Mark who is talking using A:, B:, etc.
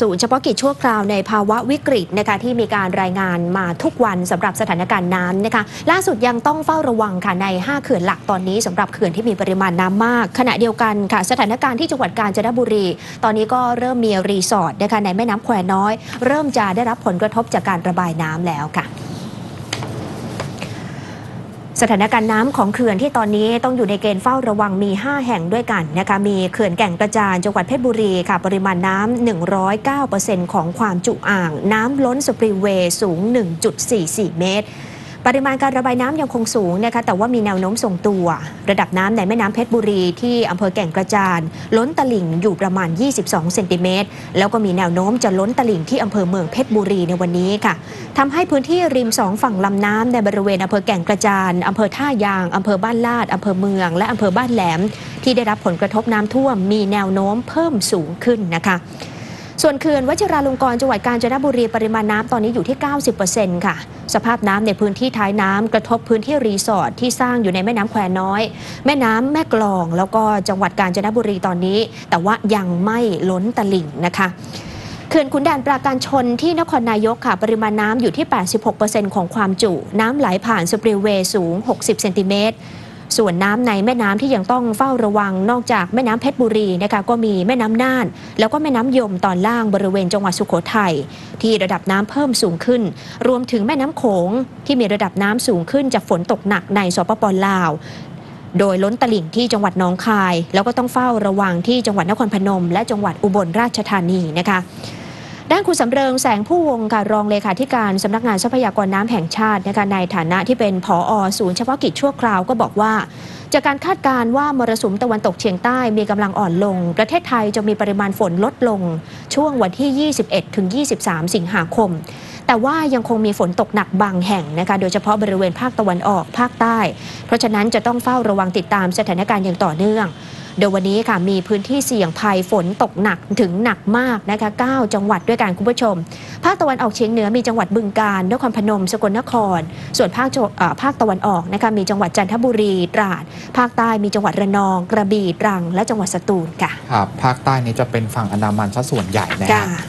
A: ศูนย์เฉพาะกิจชั่วคราวในภาวะวิกฤตนะคะที่มีการรายงานมาทุกวันสำหรับสถานการณ์น้ำนะคะล่าสุดยังต้องเฝ้าระวังค่ะใน 5 เขื่อนหลักตอนนี้สำหรับเขื่อนที่มีปริมาณน้ำมาก ขณะเดียวกันค่ะ สถานการณ์ที่จังหวัดกาญจนบุรี ตอนนี้ก็เริ่มมีรีสอร์ทนะคะในแม่น้ำแควน้อย เริ่มจะได้รับผลกระทบจากการระบายน้ำแล้วค่ะ สถานการณ์น้ำของเขื่อนที่ตอนนี้ต้องอยู่ในเกณฑ์เฝ้าระวังมี 5 แห่งด้วยกันนะคะมีเขื่อนแก่งกระจานจังหวัดเพชรบุรีค่ะ ปริมาณน้ำ109%ของความจุอ่าง น้ำล้นสปริเวย์สูง 1.44 เมตร ปริมาณการระบายน้ำยังคงสูงนะคะแต่ว่ามีแนวโน้มส่งตัว ระดับน้ำในแม่น้ำเพชรบุรีที่อำเภอแก่งกระจานล้นตลิ่งอยู่ประมาณ 22 เซนติเมตรแล้วก็มีแนวโน้มจะล้นตลิ่งที่อำเภอเมืองเพชรบุรีในวันนี้ค่ะทำให้พื้นที่ริมสองฝั่งลำน้ำในบริเวณอำเภอแก่งกระจานอำเภอท่ายางอำเภอบ้านลาดอำเภอเมือง และอำเภอบ้านแหลม ที่ได้รับผลกระทบน้ำท่วม มีแนวโน้มเพิ่มสูงขึ้นนะคะ ส่วนเขื่อนวชิราลงกรณ์จังหวัดกาญจนบุรีปริมาณน้ำตอนนี้อยู่ที่ 90%ค่ะ สภาพน้ำในพื้นที่ท้ายน้ำกระทบพื้นที่รีสอร์ทที่สร้างอยู่ในแม่น้ำแควน้อย แม่น้ำแม่กลอง แล้วก็จังหวัดกาญจนบุรีตอนนี้ แต่ว่ายังไม่ล้นตลิ่งนะคะเขื่อนขุนด่านปราการชนที่นครนายกค่ะ ปริมาณน้ำอยู่ที่ 86%ของความจุ น้ำไหลผ่านสปริเวย์สูง 60 เซนติเมตร ส่วนน้ำในแม่น้ำที่ยังต้องเฝ้าระวังนอกจากแม่น้ำเพชรบุรีนะคะก็มีแม่น้ำน่าน แล้วก็แม่น้ำยมตอนล่างบริเวณจังหวัดสุโขทัยที่ระดับน้ำเพิ่มสูงขึ้น รวมถึงแม่น้ำโขงที่มีระดับน้ำสูงขึ้นจากฝนตกหนักในสปปลาวโดยล้นตลิ่งที่จังหวัดหนองคาย แล้วก็ต้องเฝ้าระวังที่จังหวัดนครพนม และจังหวัดอุบลราชธานีนะคะ ด้านคุณสำเริงแสงผู้วงค่ะรองเลขาธิการสำนักงานทรัพยากรน้ำแห่งชาตินะคะในฐานะที่เป็นผอศูนย์เฉพาะกิจชั่วคราวก็บอกว่า จากการคาดการณ์ว่ามรสุมตะวันตกเฉียงใต้มีกำลังอ่อนลง ประเทศไทยจะมีปริมาณฝนลดลง ช่วงวันที่ 21 ถึง 23 สิงหาคม แต่ว่ายังคงมีฝนตกหนักบางแห่งนะคะโดยเฉพาะบริเวณภาคตะวันออกภาคใต้ เพราะฉะนั้นจะต้องเฝ้าระวังติดตามสถานการณ์อย่างต่อเนื่อง โดยวันนี้ค่ะมีพื้นที่เสี่ยงภัยฝนตกหนักถึงหนักมากนะคะ 9 จังหวัดด้วยกันคุณผู้ชม ภาคตะวันออกเฉียงเหนือมีจังหวัดบึงกาฬนครพนม สกลนคร ส่วนภาคจังเอ่อภาคตะวันออกนะคะมีจังหวัดจันทบุรีตราด ภาคใต้มีจังหวัดระนอง กระบี่ตรัง และจังหวัดสตูลค่ะ
B: ครับภาคใต้นี้จะเป็นฝั่งอันดามันซะส่วนใหญ่นะ
A: จ้า
B: ฮะ